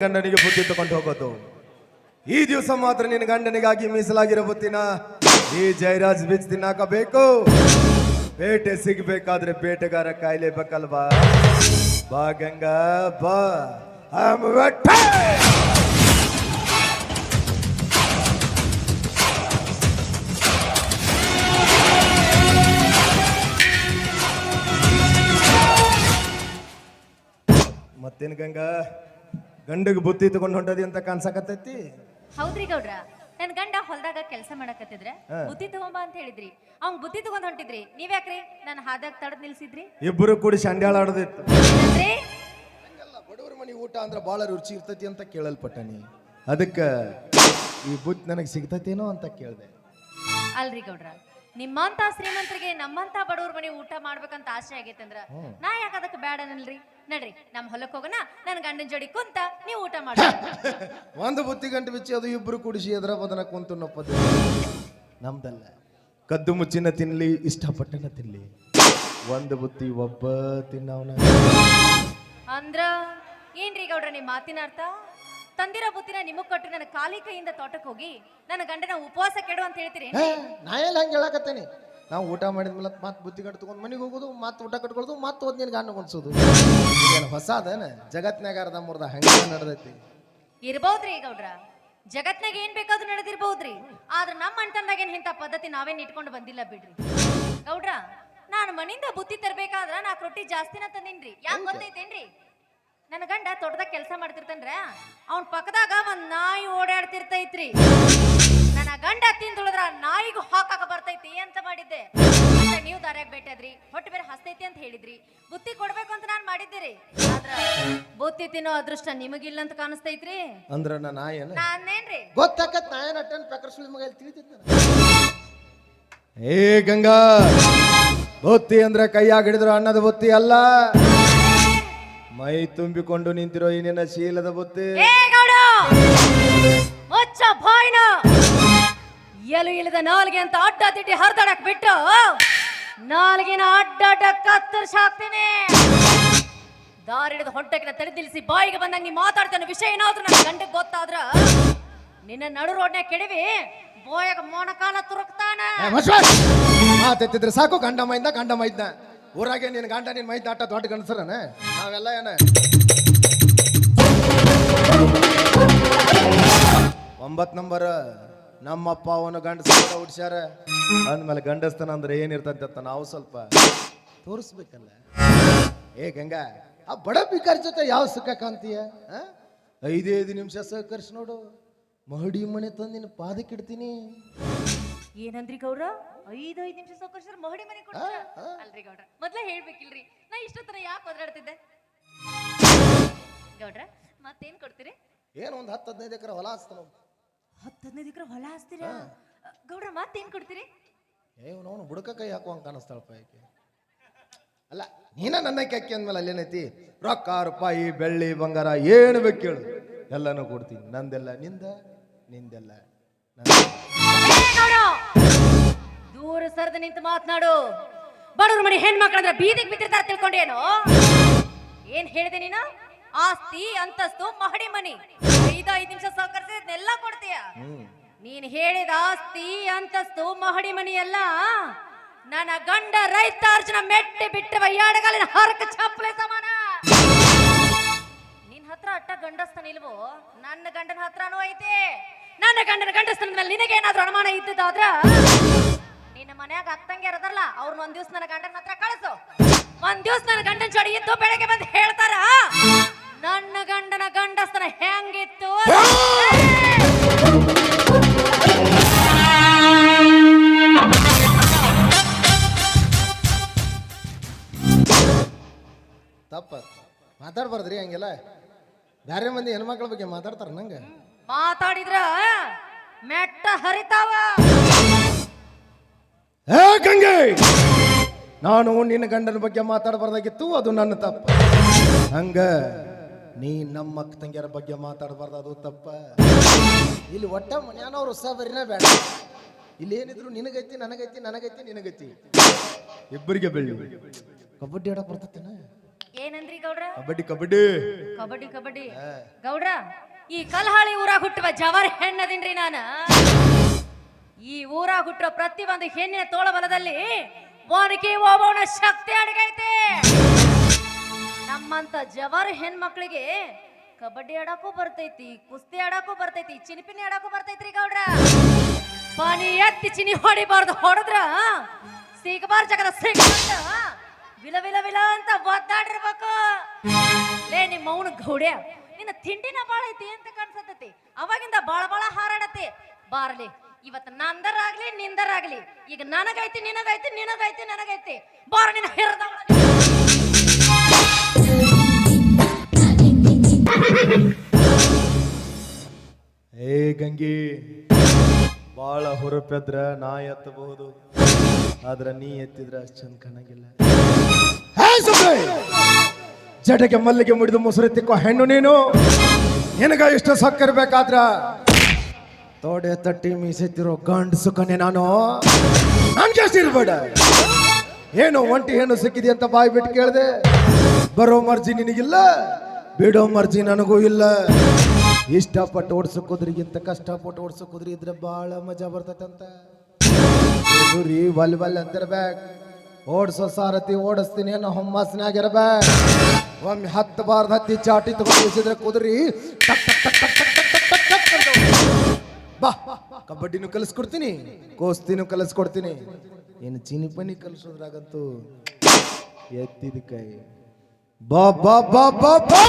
ಗಂಡನಿಗೆ ಬುದ್ಧಿ ತಗೊಂಡು ಹೋಗೋದು. ಈ ದಿವಸ ಮಾತ್ರ ನಿನ್ನ ಗಂಡನಿಗಾಗಿ ಮೀಸಲಾಗಿರೋ ಬುತ್ತಿನ ಈ ಜಯರಾಜ್ ಬೀಚ್ ತಿನ್ನಾಕಬೇಕು ಬೇಟೆ ಸಿಗ್ಬೇಕಾದ್ರೆ ಬೇಟೆಗಾರ ಕಾಯ್ಲೇಬೇಕಲ್ವಾ ಬಾ ಗಂಗಾ, ಬಾ. ಮತ್ತೇನ್ ಗಂಗಾ? ಗಂಡಗ್ ಬುತ್ತಿ ತಗೊಂಡು ಹೊಂಟದಿ ಅಂತ ಕಾಣ್ಸಕತ್ತೈತಿ? ಹೌದ್ರಿ ಗೌಡ್ರ. ನನ್ ಗಂಡ ಹೊಲ್ದಾಗ ಕೆಲಸ ಮಾಡಕತ್ತಿದ್ರೆ ಬುತ್ತಿ ಬುದ್ಧಿ ತಗೊಂಬ ಅಂತ ಹೇಳಿದ್ರಿ. ಅವ್ನ್ ಬುದ್ಧಿ ತಗೊಂಡ್ ಹೊಂಟಿದ್ರಿ. ನೀವ್ಯಾಕ್ರಿ? ನಾನು ಹಾದಾಗ ತಡದ್ ನಿಲ್ಸಿದ್ರಿ? ಇಬ್ಬರು ಕೂಡಿ ಸಂಡ್ಯಾಳ ಆಡೋದಿತ್ತು. ಅಂದ್ರೆ ಬಡವರ ಮನೆ ಊಟ ಅಂದ್ರೆ ಬಹಳ ರುಚಿ ಇರ್ತೈತಿ ಅಂತ ಕೇಳಲ್ಪಟ್ಟನಿ ಅದಕ್ಕ ಈ ಬುತ್ ನನಗೆ ಸಿಗ್ತೈತೇನೋ ಅಂತ ಕೇಳ್ದೆ. ಅಲ್ರಿ ಗೌಡ್ರ. ನಿಮ್ಮಂತ ಶ್ರೀಮಂತರಿಗೆ ನಮ್ಮಂತ ಬಡವ್ರ ಮನೆ ಊಟ ಮಾಡ್ಬೇಕಂತ ಆಸೆ ಆಗೈತಂದ್ರ ನಾ ಯಾಕ ಅದಕ್ಕೆ ಬೇಡ ಅನ್ನಲ್ರಿ ನಡ್ರಿ ನಮ್ ಹೊಲಕ್ಕೆ ಹೋಗೋಣ ನನ್ನ ಗಂಡನ ಜೋಡಿ ಕುಂತ ನೀವು ಊಟ ಮಾಡಿ. ಒಂದು ಬುತ್ತಿ ಗಂಟೆ ಬಿಚ್ಚಿ ಅದು ಇಬ್ರು ಕುಡಿಸಿ ಅದರ ಬದನ ಕುಂತು ನಪ್ಪದು ನಮ್ದಲ್ಲ. ಕದ್ದು ಮುಚ್ಚಿನ ತಿನ್ಲಿ ಇಷ್ಟಪಟ್ಟನ ತಿನ್ಲಿ. ಒಂದು ಬುತ್ತಿ ಒಬ್ಬ ತಿನ್ನವನ. ಅಂದ್ರ ಏನ್ರಿ ಗೌಡ್ರ ನಿಮ್ಮ ಮಾತಿನ ಅರ್ಥ? ತಂದಿರೋ ಬುತ್ತಿನ ನಿಮಗ್ ಕೊಟ್ಟು ನನ್ನ ಕಾಲಿ ಕೈಯಿಂದ ತೋಟಕ್ಕೆ ಹೋಗಿ ನನ್ನ ಗಂಡನ ಉಪವಾಸ ಕೆಡು ಅಂತ ಹೇಳ್ತೀರಿ ನಾ ಎಲ್ಲ ಹಂಗೆ ಹೇಳಕತ್ತೇನಿ? ನಾವು ಊಟ ಮಾಡಿದ ಮೇಲೆ ಮತ್ತೆ ಬುದ್ಧಿ ಕಟ್ಕೊಂಡು ಮನೆಗೆ ಹೋಗೋದು ಮತ್ತೆ ಊಟ ಕಟ್ಕೊಳ್ಳೋದು ಮತ್ತೆ ಹೋದ್ ನಿನ್ ಗಂಡ ಕೊಡ್ಸೋದು. ಏನು ಹೊಸ ಅದೇನ ಜಗತ್ನಾಗ ಅರ್ಧ ಮುರ್ದ ಹಂಗೆ ನಡೆದೈತಿ. ಇರ್ಬೋದ್ರಿ ಗೌಡ್ರ. ಜಗತ್ನಾಗ ಏನ್ ಬೇಕಾದ್ರೂ ನಡೆದಿರ್ಬೋದ್ರಿ. ಆದ್ರೆ ನಮ್ಮ ಅಣ್ತಂದಾಗ ಏನ್ ಇಂಥ ಪದ್ಧತಿ ನಾವೇನ್ ಇಟ್ಕೊಂಡು ಬಂದಿಲ್ಲ ಬಿಡ್ರಿ. ಗೌಡ್ರ ನಾನು ಮನಿಂದ ಬುತ್ತಿ ತರಬೇಕಾದ್ರೆ ನಾ ರೊಟ್ಟಿ ಜಾಸ್ತಿನ ತಂದಿನ್ರಿ. ಯಾಕೆ ಗೊತ್ತೈತೇನ್ರಿ? ನನ್ನ ಗಂಡ ತೋಟದಾಗ ಕೆಲಸ ಮಾಡ್ತಿರ್ತನ್ರ. ಅವ್ನ ಪಕ್ಕದಾಗ ಒಂದ್ ನಾಯಿ ಓಡಾಡ್ತಿರ್ತೈತ್ರಿ. ನನ್ನ ಗಂಡ ತಿಂದುಳಿದ್ರ ನಾಯಿಗೂ ಹಾಕಾಕ ಬರ್ತೈತಿ ಅಂತ ಮಾಡಿದ್ದೆ. ನೀವು ದಾರ್ಯಾಗ ಬೇಟಾದ್ರಿ ಹೊಟ್ಟೆ ಬೇರೆ ಹಸ್ತೈತಿ ಅಂತ ಹೇಳಿದ್ರಿ. ಬುತ್ತಿ ಕೊಡ್ಬೇಕು ಅಂತ ನಾನು ಮಾಡಿದ್ದೀರಿ. ಆದ್ರ ಬುತ್ತಿ ತಿನ್ನೋ ಅದೃಷ್ಟ ನಿಮಗಿಲ್ಲ ಅಂತ ಕಾಣಿಸ್ತೈತ್ರಿ? ಅಂದ್ರ ನಾ ನಾಯೇನ ನಾನೇನ್ರಿ? ಗೊತ್ತಾಕತ್ ನಾಯನ್ ಅಟ್ಟನ್ ಪೆಕರ್ ಸುಳಿ ಮಗ ಏ ಗಂಗಾ ಬುತ್ತಿ ಅಂದ್ರೆ ಕೈಯಾಗ ಹಿಡಿದ್ರು ಅನ್ನದ ಬುತ್ತಿ ಅಲ್ಲ. ಮೈ ತುಂಬಿಕೊಂಡು ನಿಂತಿರೋ ಈ ನಿನ್ನ ಶೀಲದ ಬುತ್ತಿ. ಏ ಗೌಡ! ಎಲು ಇಳಿದ ನಾಲ್ಗೆ ಅಂತ ಅಡ್ಡ ತಿಟ್ಟಿ ಹರಿದಾಡಕ್ ಬಿಟ್ಟು, ನಾಲ್ಗಿನ ಅಡ್ಡ ಕತ್ತರಿಸಿ ಹಾಕ್ತೀನಿ ದಾರಿ ಹಿಡಿದು ಹೊಟ್ಟೆಗಿನ ತಲೆ ತಿಳಿಸಿ ಬಾಯಿಗೆ ಬಂದಂಗೆ ನೀ ಮಾತಾಡ್ತಾನೆ ವಿಷಯ ಏನಾದ್ರೂ ನನ್ನ ಗಂಡಕ್ಕೆ ಗೊತ್ತಾದ್ರ? ನಿನ್ನ ನಡು ರೋಡ್ನ್ಯಾಗ ಕೆಡವಿ, ಬೋಯಾಗ ಮೊಣಕಾಲ ತುರುಕ್ತಾನ. ಮಾತೆತ್ತಿದ್ರೆ ಸಾಕು, ಗಂಡ ಮೈದ ಗಂಡ ಮೈದ್ನ. ಊರಾಗೆ ನಿನ್ನ ಗಂಡ ನಿನ್ನ ಮೈದ ಆಟ ದೊಡ್ಡ ಗಂಡಸರನ. ನಾವೆಲ್ಲ ಏನ? ಒಂಬತ್ತು ನಂಬರ್ ನಮ್ಮಪ್ಪ ಅವನು ಗಂಡಸ ಹುಡ್ಸ್ಯಾರ. ಅಂದ್ಮೇಲೆ ಗಂಡಸ್ತನ ಅಂದ್ರೆ ಏನಿರ್ತಂತೆ ಅಂತ ನಾವು ಸ್ವಲ್ಪ ತೋರಿಸ್ಬೇಕಲ್ಲ. ಏ ಗಂಗಾ ಆ ಬಡ ಬಿಕಾರ್ ಜೊತೆ ಯಾವ ಸುಖ ಕಾಂತೀಯ? ಐದೈದು ನಿಮಿಷ ಸಹಕರಿಸಿ ನೋಡು. ಮಹಡಿ ಮನೆ ತಂದು ನಿನ್ನ ಪಾದಕ್ಕೆ ಇಡ್ತೀನಿ. ಏನಂದ್ರಿ ಗೌಡ್ರ? ಐದು ಐದು ನಿಮಿಷ ಸೌಕರ್ಯ ಮಹಡಿ ಮನೆ ಕೊಡ್ತಾರ? ಅಲ್ರಿ ಗೌಡ್ರ ಮೊದ್ಲೇ ಹೇಳ್ಬೇಕಿಲ್ರಿ. ನಾ ಇಷ್ಟೊತ್ತರ ಯಾಕೆ ಒದರಾಡ್ತಿದ್ದೆ ಗೌಡ್ರ ಮತ್ತೇನ್ ಕೊಡ್ತೀರಿ? ಏನು ಒಂದು ಹತ್ತು ಹದಿನೈದು ಎಕರೆ ಹೊಲ ಹಚ್ತಾನ. ಹತ್ತು ಹದಿನೈದು ಎಕರೆ ಹೊಲ ಹಾಸ್ತೀರ ಗೌಡ್ರ ಮತ್ತೇನ್ ಕೊಡ್ತೀರಿ? ಏ ಅವನು ಬುಡಕ ಕೈ ಹಾಕುವಂಗ ಕಾಣಿಸ್ತಾಳಪ್ಪ ಯಾಕೆ? ಅಲ್ಲ ನೀನ ನನ್ನ ಕೆಕ್ಕಿ ಅಂದ್ಮೇಲೆ ಅಲ್ಲೇನೈತಿ ರೊಕ್ಕ ರೂಪಾಯಿ ಬೆಳ್ಳಿ ಬಂಗಾರ ಏನು ಬೇಕು ಕೇಳು. ಎಲ್ಲನೂ ಕೊಡ್ತೀನಿ. ನಂದೆಲ್ಲ ನಿಂದ ನಿಂದೆಲ್ಲ ನಂದ. ದೂರ ಸರದ ನಿಂತು ಮಾತನಾಡು. ಬಡವ್ರ ಮನೆ ಹೆಣ್ಮಕ್ಳಂದ್ರ ಬೀದಿಗೆ ಬಿದ್ದಿರ್ತಾರ ತಿಳ್ಕೊಂಡೇನು? ಏನ್ ಹೇಳಿದೆ ನೀನು? ಆಸ್ತಿ ಅಂತಸ್ತು ಮಹಡಿ ಮನಿ. ಐದು ಐದು ನಿಮಿಷ ಸಹಕರಿಸಿದ್ನೆಲ್ಲ ಕೊಡ್ತೀಯ? ನೀನ್ ಹೇಳಿದ ಆಸ್ತಿ ಅಂತಸ್ತು ಮಹಡಿ ಮನಿ ಎಲ್ಲ ನನ್ನ ಗಂಡ ರೈತ ಅರ್ಜುನ ಮೆಟ್ಟಿ ಬಿಟ್ಟು ವಯ್ಯಾಡಗಾಲಿನ ಹರಕ ಚಪ್ಪಲೆ ಸಮಾನ. ನಿನ್ ಹತ್ರ ಅಟ್ಟ ಗಂಡಸ್ತನ ಇಲ್ವೋ? ನನ್ನ ಗಂಡನ ಹತ್ರನೂ ಐತೆ. ನನ್ನ ಗಂಡನ ಗಂಡಸ್ತನ ಮೇಲೆ ನಿನಗೇನಾದ್ರೂ ಅನುಮಾನ ಇದ್ದದಾದ್ರ ನಿನ್ನ ಮನ್ಯಾಗ ಅತ್ತಂಗೆ ಇರದಲ್ಲ ಅವ್ರನ್ನ ಒಂದ್ ದಿವ್ಸ ನನ್ನ ಗಂಡನ ಹತ್ರ ಕಳಿಸು. ಒಂದ್ ದಿವ್ಸ ನನ್ನ ಗಂಡನ ಜೋಡಿ ಇದ್ದು ಬೆಳಗ್ಗೆ ಬಂದು ಹೇಳ್ತಾರ. ನನ್ನ ಗಂಡನ ಗಂಡಸ್ತನ ಹೆಂಗಿತ್ತು? ತಪ್ಪ. ಮಾತಾಡ್ಬಾರ್ದ್ರಿ ಹಂಗೆಲ್ಲ. ಬ್ಯಾರೆ ಮಂದಿ ಹೆಣ್ಮಕ್ಳ ಬಗ್ಗೆ ಮಾತಾಡ್ತಾರ ನಂಗೆ? ಮಾತಾಡಿದ್ರ ಮೆಟ್ಟ ಹರಿತಾವ. ಏ ಗಂಗೆ! ನಾನು ನಿನ್ನ ಗಂಡನ ಬಗ್ಗೆ ಮಾತಾಡಬಾರ್ದಾಗಿತ್ತು ಅದು ನನ್ನ ತಪ್ಪು. ಹಂಗ ನೀ ನಮ್ಮ ಅಕ್ಕ ತಂಗಿಯರ ಬಗ್ಗೆ ಮಾತಾಡಬಾರ್ದು ಅದು ತಪ್ಪ. ಇಲ್ಲಿ ಒಟ್ಟ ಮನ್ಯಾನವ್ರು ಸಬರಿನ ಬೇಡ. ಇಲ್ಲಿ ಏನಿದ್ರು ನಿನಗೈತಿ ನನಗೈತಿ ನನಗೈತಿ ನಿನಗೈತಿ. ಇಬ್ಬರಿಗೆ ಬೆಳ್ಳಿ. ಕಬಡ್ಡಿ ಆಡಕ್ ಬರ್ತೇನ ಏನಂದ್ರಿ ಗೌಡ್ರ? ಗೌಡ್ರ ಕಬಡ್ಡಿ. ಕಬಡ್ಡಿ ಕಬಡ್ಡಿ. ಕಬಡ್ಡಿ ಗೌಡ್ರ ಈ ಕಲ್ಹಾಳಿ ಊರಾಗ ಹುಟ್ಟುವ ಜವರ್ ಹೆಣ್ಣದಿನ್ರಿ ನಾನ. ಈ ಊರಾಗ ಹುಟ್ಟುವ ಪ್ರತಿ ಒಂದು ಹೆಣ್ಣಿನ ತೋಳಬಲದಲ್ಲಿ ಒನಕಿ ಓಬವನ ಶಕ್ತಿ ಅಡಗೈತೆ. ನಮ್ಮಂತ ಜವರ್ ಹೆಣ್ಮಕ್ಳಿಗೆ ಕಬಡ್ಡಿ ಆಡಕ್ಕೂ ಬರ್ತೈತಿ, ಕುಸ್ತಿ ಆಡಕ್ಕೂ ಬರ್ತೈತಿ, ಚಿನಿಪಿನಿ ಆಡಕ್ಕೂ ಬರ್ತೈತ್ರಿ ಗೌಡ್ರ. ಪಾನಿ ಎತ್ತಿ ಚಿನಿ ಹೊಡಿಬಾರ್ದು ಹೊಡೆದ್ರ ಸಿಗಬಾರ್ ಜಗದ ಸಿಗಬಾರ್ದ. ವಿಲ ವಿಲ ವಿಲ ಅಂತ ಒದ್ದಾಡಿರ್ಬೇಕು. ಲೇ, ನಿಮ್ಮ ಮೌನ ಗೌಡ್ಯ, ನಿನ್ನ ತಿಂಡಿನ ಬಾಳ ಐತಿ ಅಂತ ಕನ್ಸತೈತಿ ಅವಾಗಿಂದ ಬಾಳ ಬಾಳ ಹಾರಾಡತಿ. ಬಾರ್ಲಿ ಇವತ್ತು ನಂದರಾಗ್ಲಿ, ನಿಂದರಾಗ್ಲಿ. ಈಗ ನನಗೈತಿ, ನಿನಗೈತಿ ನಿನಗೈತಿ, ನನಗೈತಿ. ಬಾರ ನಿನ್ನ ಹಿರದ ಏ ಗಂಗಿ, ಬಾಳ ಹುರುಪೆದ್ರ ನಾ ಎತ್ತಬಹುದು, ಆದ್ರ ನೀ ಎತ್ತಿದ್ರ ಅಷ್ಟ್ ಚಂದ ಕಾಣಂಗಿಲ್ಲ! ಜಡೆಗೆ ಮಲ್ಲಿಗೆ ಮುಡಿದು ಮೊಸರು ತಿಕ್ಕೋ ಹೆಣ್ಣು ನೀನು, ನಿನಗ ಇಷ್ಟ ಸಕ್ಕಿರ್ಬೇಕಾದ್ರ ತೋಡೆ ತಟ್ಟಿ ಮೀಸೆತ್ತಿರೋ ಗಂಡಸು ಸುಖನೆ ನಾನು. ನನ್ಗೆ ಇರ್ಬೇಡ. ಏನು ಒಂಟಿ ಹೆಣ್ಣು ಸಿಕ್ಕಿದೆ ಅಂತ ಬಾಯಿ ಬಿಟ್ಟು ಕೇಳ್ದೆ, ಬರೋ ಮರ್ಜಿ ನಿನಗಿಲ್ಲ. ಬಿಡೋ ಮರ್ಜಿ ನನಗೂ ಇಲ್ಲ ಇಷ್ಟಪಟ್ಟು ಓಡ್ಸೋಕೋದ್ರಿಗಿಂತ ಕಷ್ಟಪಟ್ಟು ಓಡ್ಸೋಕೋದ್ರಿ ಇದ್ರೆ ಬಹಳ ಮಜಾ ಬರ್ತೈತಂತ ವಲ್ ವಲ್ ಅಂತಿರ್ಬೇಕು ಓಡಿಸೋ ಸಾರತಿ ಓಡಿಸ್ತೀನಿ ಅನ್ನೋ ಹೊಮ್ಮಾಸನಾಗಿರ್ಬೇಕು ಒಮ್ಮೆ ಹತ್ತು ಬಾರ್ದ ಹತ್ತಿ ಚಾಟಿ ತಗೊಂಡ್ರೆ ಕುದುರಿ ಬಾ ಕಬಡ್ಡಿನೂ ಕಲಿಸ್ಕೊಡ್ತೀನಿ ಕೋಸ್ತಿನೂ ಕಲಿಸ್ಕೊಡ್ತೀನಿ ಏನು ಚೀನಿ ಪನಿ ಕಲಿಸೋದ್ರಾಗಂತೂ ಎತ್ತಿದ ಕೈ Ba ba ba ba ba!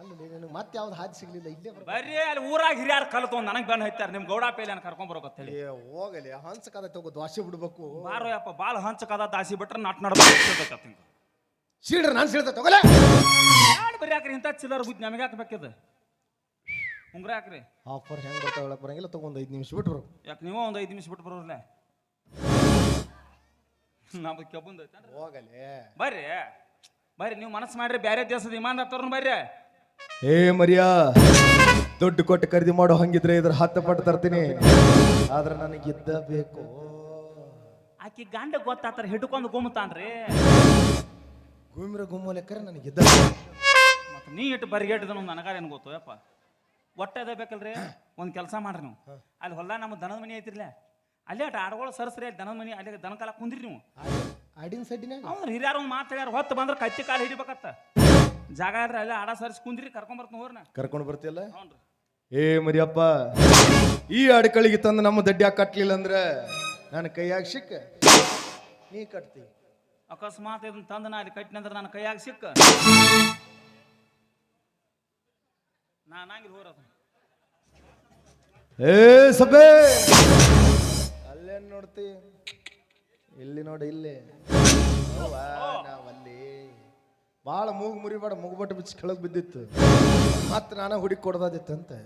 ಅಲ್ಲ ನಿನಗೆ ಮತ್ತೆ ಯಾವ್ದು ಹಾದಿ ಸಿಗ್ಲಿಲ್ಲ ಇಲ್ಲೇ ಬರ್ಬೇಕು. ಬರ್ರಿ ಅಲ್ಲಿ ಊರಾಗ ಹಿರಿಯಾರ್ ಕಲ್ತು ನನಗೆ ಬೆನ್ ಹೈತಾರ ನಿಮ್ ಗೌಡ ಪೇಲಿ ಕರ್ಕೊಂಡ್ ಬರೋಕತ್ತ ಹೇಳಿ ಏ ಹೋಗಲಿ ಹಂಸ ಕದ ತಗೋ ದ್ವಾಸೆ ಬಿಡ್ಬೇಕು. ಬಾರೋ ಯಪ್ಪ ಬಾಳ ಹಂಚಕದ ದಾಸಿ ಬಿಟ್ರೆ ನಾಟ್ ನಡ್ಬೇಕು ಸೀಡ್ರ ನಾನು ಸೀಳ್ತ ತಗೋಲೆ. ಯಾರು ಬರೀ ಯಾಕ್ರಿ ಇಂಥ ಚಿಲ್ಲರ್ ಬುದ್ಧಿ? ನಮಗೆ ಹಾಕ್ಬೇಕಿದ ಉಂಗ್ರ ಹಾಕ್ರಿ ಆಫರ್ ಹೆಂಗ್ ಬರ್ತಾವ ಹೇಳಕ್ ಬರಂಗಿಲ್ಲ ತಗೊಂಡ್ ಐದು ನಿಮಿಷ ಬಿಟ್ರು. ಯಾಕೆ ನೀವು ಒಂದು ಐದು ನಿಮಿಷ ಬಿಟ್ಟು ಬರೋರ್ಲೆ? ನಮ್ದು ಕೆಬ್ಬಂದು ಹೋಗಲಿ. ಬರ್ರಿ ಬರ್ರಿ ನೀವು ಮನಸ್ಸು ಮಾಡ್ರಿ ಬೇರೆ ದೇಶದ ವಿಮಾನ ಹತ್ತವ್ರನ್ನ ಬರ್ರಿ. ಏ ಮರಿಯಾ ದುಡ್ಡು ಕೊಟ್ಟು ಖರೀದಿ ಮಾಡೋ ಹಂಗಿದ್ರೆ ಇದ್ರ ಹತ್ತು ಪಟ್ಟು ತರ್ತೀನಿ. ಆದ್ರೆ ನನಗೆ ಇದ್ದ ಬೇಕು. ಆಕಿ ಗಂಡ ಗೊತ್ತಾತರ ಹಿಡ್ಕೊಂಡು ಗುಮ್ತಾನ್ರಿ. ಗುಮ್ರ ಗುಮ್ಮ ಲೆಕ್ಕರೆ ನನಗೆ ಇದ್ದ ಮತ್ತೆ ನೀ ಇಟ್ಟು ಬರಿಗೇಟಿದನು ನನಗಾರ ಏನು ಗೊತ್ತು ಯಪ್ಪ? ಒಟ್ಟೆ ಅದೇ ಬೇಕಲ್ರಿ? ಒಂದು ಕೆಲಸ ಮಾಡ್ರಿ ನೀವು. ಅಲ್ಲಿ ಹೊಲ ನಮ್ಮ ದನದ ಮನಿ ಐತಿರ್ಲ ಅಲ್ಲೇ ಅಟ್ ಆಡ್ಗಳು ಸರಸ್ರಿ ಅಲ್ಲಿ ದನದ ಮನಿ ಅಲ್ಲಿ ದನ ಕಾಲ ಕುಂದ್ರಿ ನೀವು. ಆಡಿನ ಸಡ್ಡಿನಾಗ ಅವ್ರು ಹಿರಿಯರು ಹೊತ್ತು ಬಂದ್ರೆ ಕತ್ತಿ ಕಾಲು ಹಿಡಿಬೇಕತ್ತ. ಜಾಗ ಆದ್ರೆ ಅಲ್ಲೇ ಆಡ ಸರ್ಸಿ ಕುಂದ್ರಿ ಕರ್ಕೊಂಬರ್ತೀನಿ ಹೋರ್ನ ಕರ್ಕೊಂಡು ಬರ್ತಿಯಲ್ಲ? ಹ್ಞೂ ಏ ಮರಿಯಪ್ಪ ಈ ಅಡಕಳಿಗೆ ತಂದು ನಮ್ಮ ದಡ್ಡ್ಯಾಗ ಕಟ್ಲಿಲ್ಲ ಅಂದ್ರೆ ನನ್ನ ಕೈಯಾಗ ಸಿಕ್ಕ. ನೀ ಕಟ್ತಿ. ಅಕಸ್ಮಾತ್ ಇದನ್ನ ತಂದು ನಾ ಅಲ್ಲಿ ಕಟ್ಟಿನಂದ್ರೆ ನನ್ನ ಕೈಯಾಗ ಸಿಕ್ಕ. ನಾನಾಗಿಲ್ಲ ಹೋರದ ಏ ಸಭೆ ಅಲ್ಲೇನ್ ನೋಡ್ತಿ? ಇಲ್ಲಿ ನೋಡಿ ಇಲ್ಲಿ. ಅವ್ವಾ, ನಾವಲ್ಲಿ ಭಾಳ ಮೂಗು ಮುರಿಬೇಡ ಮುಗಬಟ್ಟು ಬಿಚ್ಚಿ ಕೆಳಗೆ ಬಿದ್ದಿತ್ತು. ಮತ್ತೆ ನಾನು ಹುಡುಕಿ ಕೊಡ್ದಾದಿತ್ತಂತೆ.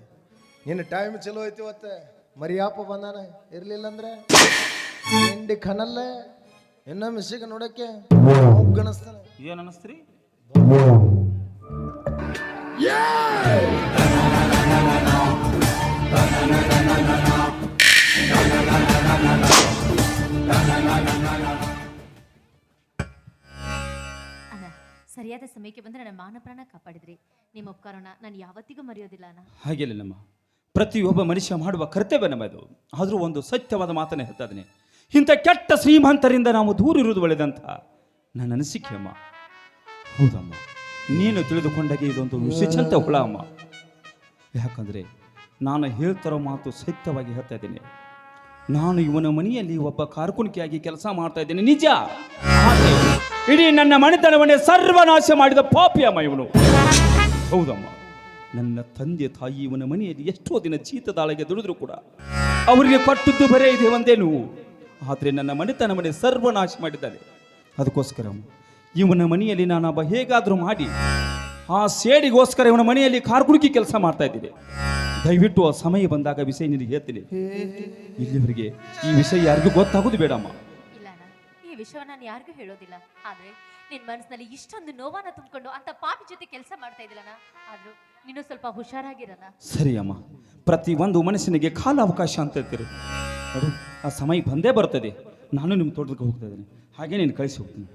ನಿನ್ನ ಟೈಮ್ ಚಲೋ ಐತಿ ಇವತ್ತೆ. ಮರಿಯಾಪ ಬಂದಾನ? ಇರಲಿಲ್ಲ ಅಂದ್ರೆ ಹಿಂಡಿ ಕಣಲ್ಲೇ ಇನ್ನೊಮ್ಮೆ ಸಿಗ ನೋಡಕ್ಕೆ ಮುಗ್ಗಣಿಸ್ತಾನೆ ಏನು ಅನ್ನಿಸ್ತ್ರಿ ಸರಿಯಾದ ಸಮಯಕ್ಕೆ ಬಂದರೆ ನನ್ನ ಮಾನ ಪ್ರಾಣ ಕಾಪಾಡಿದ್ರಿ. ನಿಮ್ಮ ಉಪಕಾರಣ ನಾನು ಯಾವತ್ತಿಗೂ ಮರೆಯೋದಿಲ್ಲ ಅಣ್ಣ. ಹಾಗೆಲ್ಲ ನಮ್ಮ ಪ್ರತಿಯೊಬ್ಬ ಮನುಷ್ಯ ಮಾಡುವ ಕರ್ತವ್ಯ ನಮ್ಮದು. ಆದರೂ ಒಂದು ಸತ್ಯವಾದ ಮಾತನ್ನೇ ಹೇಳ್ತಾ ಇದ್ದೀನಿ. ಇಂಥ ಕೆಟ್ಟ ಶ್ರೀಮಂತರಿಂದ ನಾವು ದೂರ ಇರುವುದು ಒಳ್ಳೆದಂತ ನನ್ನ ಅನಿಸಿಕೆ ಅಮ್ಮ. ಹೌದಮ್ಮ, ನೀನು ತಿಳಿದುಕೊಂಡಾಗೆ ಇದೊಂದು ವಿಶೇಷಂತ ಹುಳ ಅಮ್ಮ. ಯಾಕಂದರೆ ನಾನು ಹೇಳ್ತಾರೋ ಮಾತು ಸತ್ಯವಾಗಿ ಹೇಳ್ತಾ ಇದ್ದೀನಿ. ನಾನು ಇವನ ಮನೆಯಲ್ಲಿ ಒಬ್ಬ ಕಾರ್ಕುನಿಕೆಯಾಗಿ ಕೆಲಸ ಮಾಡ್ತಾ ಇದ್ದೀನಿ. ನಿಜ? ಇಡೀ ನನ್ನ ಮನೆತನವನ್ನೇ ಸರ್ವನಾಶ ಮಾಡಿದ ಪಾಪಿಯಮ್ಮ ಇವನು ಹೌದಮ್ಮ. ನನ್ನ ತಂದೆ ತಾಯಿ ಇವನ ಮನೆಯಲ್ಲಿ ಎಷ್ಟೋ ದಿನ ಚೀತದಾಳಗೆ ದುಡಿದ್ರು ಕೂಡ ಅವರಿಗೆ ಕೊಟ್ಟದ್ದು ಬರೇ ಇದೆ ಒಂದೇ ಆದರೆ ನನ್ನ ಮನೆತನವನ್ನೇ ಸರ್ವನಾಶ ಮಾಡಿದ್ದಾರೆ ಅದಕ್ಕೋಸ್ಕರ ಇವನ ಮನೆಯಲ್ಲಿ ನಾನೊಬ್ಬ ಹೇಗಾದರೂ ಮಾಡಿ ಆ ಸೇಡಿಗೋಸ್ಕರ ಇವನ ಮನೆಯಲ್ಲಿ ಕಾರ್ಕುಡುಕಿ ಕೆಲಸ ಮಾಡ್ತಾ ಇದ್ದೀನಿ. ದಯವಿಟ್ಟು ಆ ಸಮಯ ಬಂದಾಗ ವಿಷಯ ನಿನಗೆ ಹೇಳ್ತೀನಿ. ಇಲ್ಲಿವರಿಗೆ ಈ ವಿಷಯ ಯಾರಿಗೂ ಗೊತ್ತಾಗೋದು ಬೇಡಮ್ಮ. ಈ ವಿಷಯ ನಾನು ಯಾರಿಗೂ ಹೇಳೋದಿಲ್ಲ. ಆದ್ರೆ ನಿನ್ ಮನಸ್ಸಿನಲ್ಲಿ ಇಷ್ಟೊಂದು ನೋವನ್ನ ತುಂಬಿಕೊಂಡು ಅಂತ ಪಾಪಿ ಜೊತೆ ಕೆಲಸ ಮಾಡ್ತಾ ಇದ್ದಿಲ್ಲನ? ಆದ್ರೂ ನೀನು ಸ್ವಲ್ಪ ಹುಷಾರಾಗಿರಲ್ಲ ಸರಿ ಅಮ್ಮ. ಪ್ರತಿ ಒಂದು ಮನಸ್ಸಿನಿಗೆ ಕಾಲ ಅವಕಾಶ ಅಂತ ಇರ್ತೀರಿ. ನೋಡು ಆ ಸಮಯ ಬಂದೇ ಬರ್ತದೆ. ನಾನು ನಿಮ್ಮ ತೋಟಕ್ಕೆ ಹೋಗ್ತಾ ಇದ್ದೀನಿ. ಹಾಗೆ ನೀನು ಕಳಿಸಿ ಹೋಗ್ತೀನಿ.